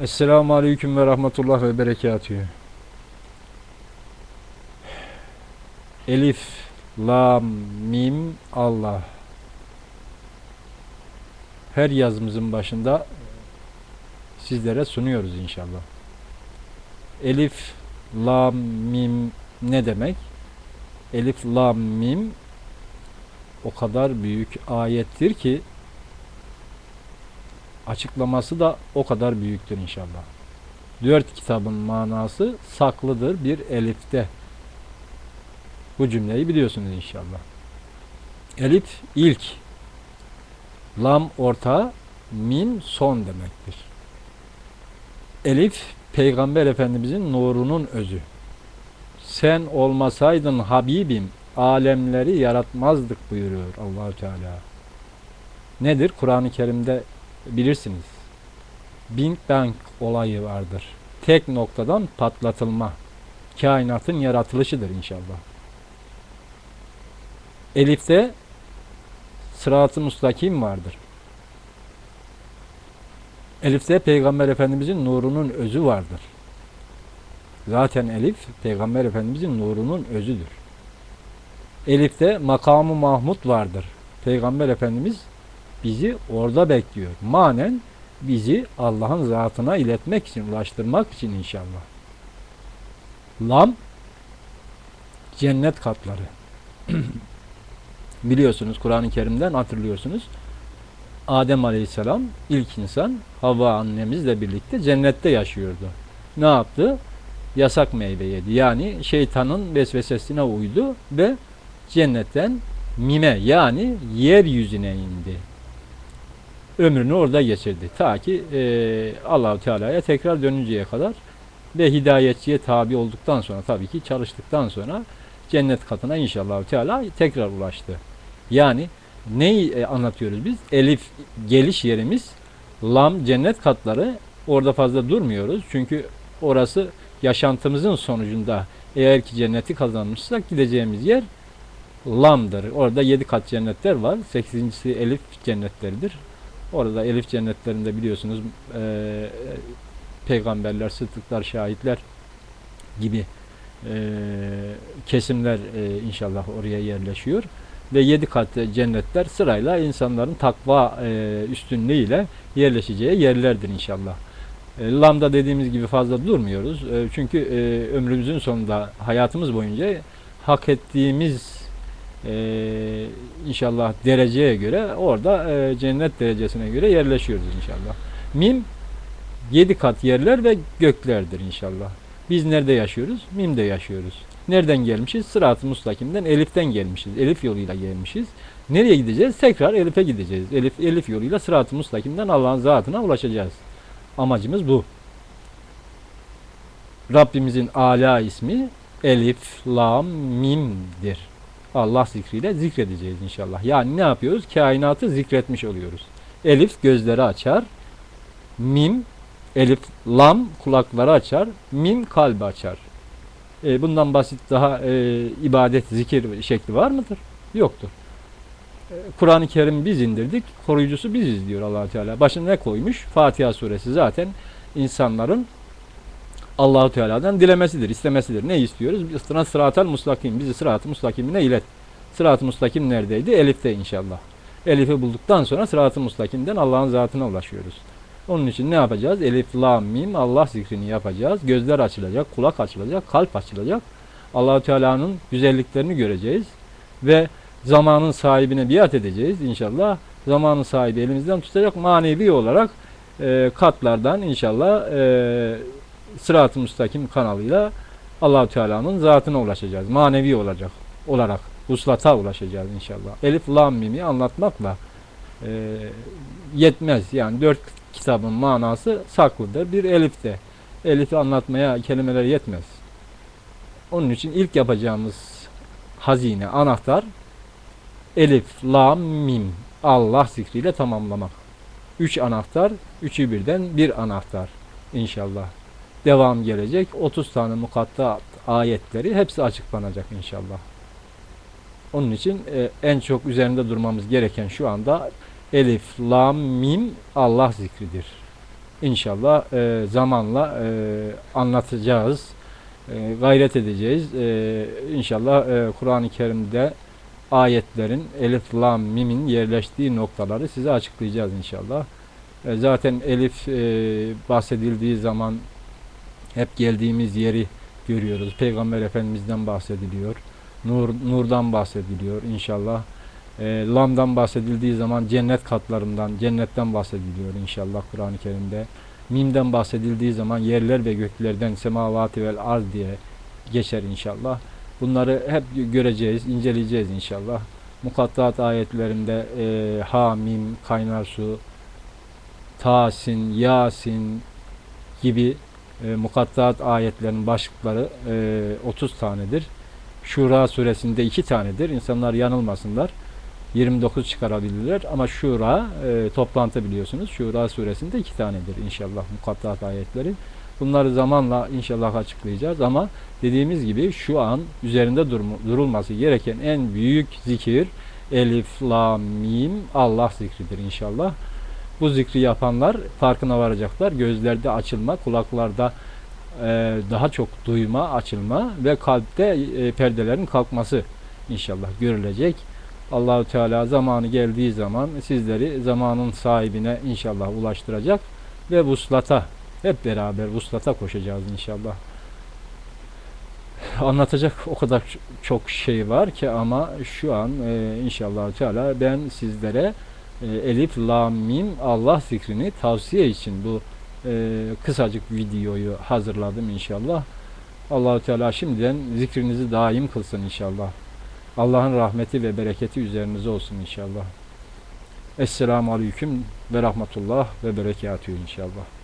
Esselamu Aleyküm ve Rahmetullah ve Berekatühü. Elif, Lam, Mim, Allah. Her yazımızın başında sizlere sunuyoruz inşallah. Elif, Lam, Mim ne demek? Elif, Lam, Mim o kadar büyük ayettir ki açıklaması da o kadar büyüktür inşallah. Dört kitabın manası saklıdır bir elifte. Bu cümleyi biliyorsunuz inşallah. Elif ilk, lam orta, mim son demektir. Elif Peygamber Efendimizin nurunun özü. Sen olmasaydın Habibim alemleri yaratmazdık buyuruyor Allahü Teala. Nedir? Kur'an-ı Kerim'de bilirsiniz. Big Bang olayı vardır. Tek noktadan patlatılma. Kainatın yaratılışıdır inşallah. Elif'te sırat-ı mustakim vardır. Elif'te Peygamber Efendimizin nurunun özü vardır. Zaten Elif Peygamber Efendimizin nurunun özüdür. Elif'te makamı Mahmud vardır. Peygamber Efendimiz bizi orada bekliyor. Manen bizi Allah'ın zatına iletmek için, ulaştırmak için inşallah. Lam cennet katları. Biliyorsunuz Kur'an-ı Kerim'den hatırlıyorsunuz. Adem Aleyhisselam ilk insan Havva annemizle birlikte cennette yaşıyordu. Ne yaptı? Yasak meyve yedi. Yani şeytanın vesvesesine uydu ve cennetten mime yani yeryüzüne indi ömrünü orada geçirdi. Ta ki e, Allahu Teala'ya tekrar dönünceye kadar ve hidayetçiye tabi olduktan sonra tabii ki çalıştıktan sonra cennet katına inşallah Teala tekrar ulaştı. Yani neyi e, anlatıyoruz biz? Elif geliş yerimiz, lam cennet katları orada fazla durmuyoruz. Çünkü orası yaşantımızın sonucunda eğer ki cenneti kazanmışsak gideceğimiz yer lamdır. Orada yedi kat cennetler var. Sekizincisi elif cennetleridir. Orada Elif cennetlerinde biliyorsunuz e, peygamberler, sıddıklar, şahitler gibi e, kesimler e, inşallah oraya yerleşiyor. Ve yedi kat cennetler sırayla insanların takva e, üstünlüğüyle yerleşeceği yerlerdir inşallah. E, Lambda dediğimiz gibi fazla durmuyoruz. E, çünkü e, ömrümüzün sonunda hayatımız boyunca hak ettiğimiz e, inşallah dereceye göre orada e, cennet derecesine göre yerleşiyoruz inşallah. Mim yedi kat yerler ve göklerdir inşallah. Biz nerede yaşıyoruz? Mim'de yaşıyoruz. Nereden gelmişiz? Sırat-ı Mustakim'den Elif'ten gelmişiz. Elif yoluyla gelmişiz. Nereye gideceğiz? Tekrar Elif'e gideceğiz. Elif Elif yoluyla Sırat-ı Mustakim'den Allah'ın zatına ulaşacağız. Amacımız bu. Rabbimizin ala ismi Elif, Lam, Mim'dir. Allah zikriyle zikredeceğiz inşallah. Yani ne yapıyoruz? Kainatı zikretmiş oluyoruz. Elif gözleri açar. Mim, elif, lam kulakları açar. Mim kalbi açar. E, bundan basit daha e, ibadet, zikir şekli var mıdır? Yoktur. E, Kur'an-ı Kerim biz indirdik, koruyucusu biziz diyor allah Teala. Başına ne koymuş? Fatiha suresi zaten insanların Allahu Teala'dan dilemesidir, istemesidir. Ne istiyoruz? Sıra sıratel mustakim. Bizi sırat-ı mustakimine ilet. Sırat-ı mustakim neredeydi? Elif'te inşallah. Elif'i bulduktan sonra sırat-ı mustakimden Allah'ın zatına ulaşıyoruz. Onun için ne yapacağız? Elif, la, mim, Allah zikrini yapacağız. Gözler açılacak, kulak açılacak, kalp açılacak. Allahu Teala'nın güzelliklerini göreceğiz ve zamanın sahibine biat edeceğiz inşallah. Zamanın sahibi elimizden tutacak manevi olarak e, katlardan inşallah e, sırat-ı müstakim kanalıyla Allahu Teala'nın zatına ulaşacağız. Manevi olacak olarak uslata ulaşacağız inşallah. Elif lam mimi anlatmakla e, yetmez. Yani dört kitabın manası saklıdır. Bir elifte. Elifi anlatmaya kelimeler yetmez. Onun için ilk yapacağımız hazine, anahtar elif, lam, mim. Allah zikriyle tamamlamak. Üç anahtar, üçü birden bir anahtar inşallah devam gelecek. 30 tane mukatta ayetleri hepsi açıklanacak inşallah. Onun için e, en çok üzerinde durmamız gereken şu anda elif, lam, mim Allah zikridir. İnşallah e, zamanla e, anlatacağız. E, gayret edeceğiz. E, inşallah e, Kur'an-ı Kerim'de ayetlerin elif, lam, mimin yerleştiği noktaları size açıklayacağız inşallah. E, zaten elif e, bahsedildiği zaman hep geldiğimiz yeri görüyoruz. Peygamber Efendimiz'den bahsediliyor. Nur, nurdan bahsediliyor inşallah. E, lam'dan bahsedildiği zaman cennet katlarından, cennetten bahsediliyor inşallah Kur'an-ı Kerim'de. Mim'den bahsedildiği zaman yerler ve göklerden semavati vel arz diye geçer inşallah. Bunları hep göreceğiz, inceleyeceğiz inşallah. Mukaddat ayetlerinde e, ha, mim, kaynar su, Tasin, Yasin gibi e, mukaddat ayetlerin başlıkları e, 30 tanedir. Şura suresinde 2 tanedir. İnsanlar yanılmasınlar. 29 çıkarabilirler ama Şura e, toplantı biliyorsunuz. Şura suresinde 2 tanedir inşallah mukaddat ayetleri. Bunları zamanla inşallah açıklayacağız ama dediğimiz gibi şu an üzerinde durmu- durulması gereken en büyük zikir Elif, La, Mim, Allah zikridir inşallah. Bu zikri yapanlar farkına varacaklar. Gözlerde açılma, kulaklarda e, daha çok duyma, açılma ve kalpte e, perdelerin kalkması inşallah görülecek. Allahu Teala zamanı geldiği zaman sizleri zamanın sahibine inşallah ulaştıracak ve vuslata hep beraber vuslata koşacağız inşallah. Anlatacak o kadar çok şey var ki ama şu an e, inşallah Teala ben sizlere e, Elif, Lam, Mim Allah zikrini tavsiye için bu e, kısacık videoyu hazırladım inşallah. Allahu Teala şimdiden zikrinizi daim kılsın inşallah. Allah'ın rahmeti ve bereketi üzerinize olsun inşallah. Esselamu Aleyküm ve Rahmetullah ve Berekatühü inşallah.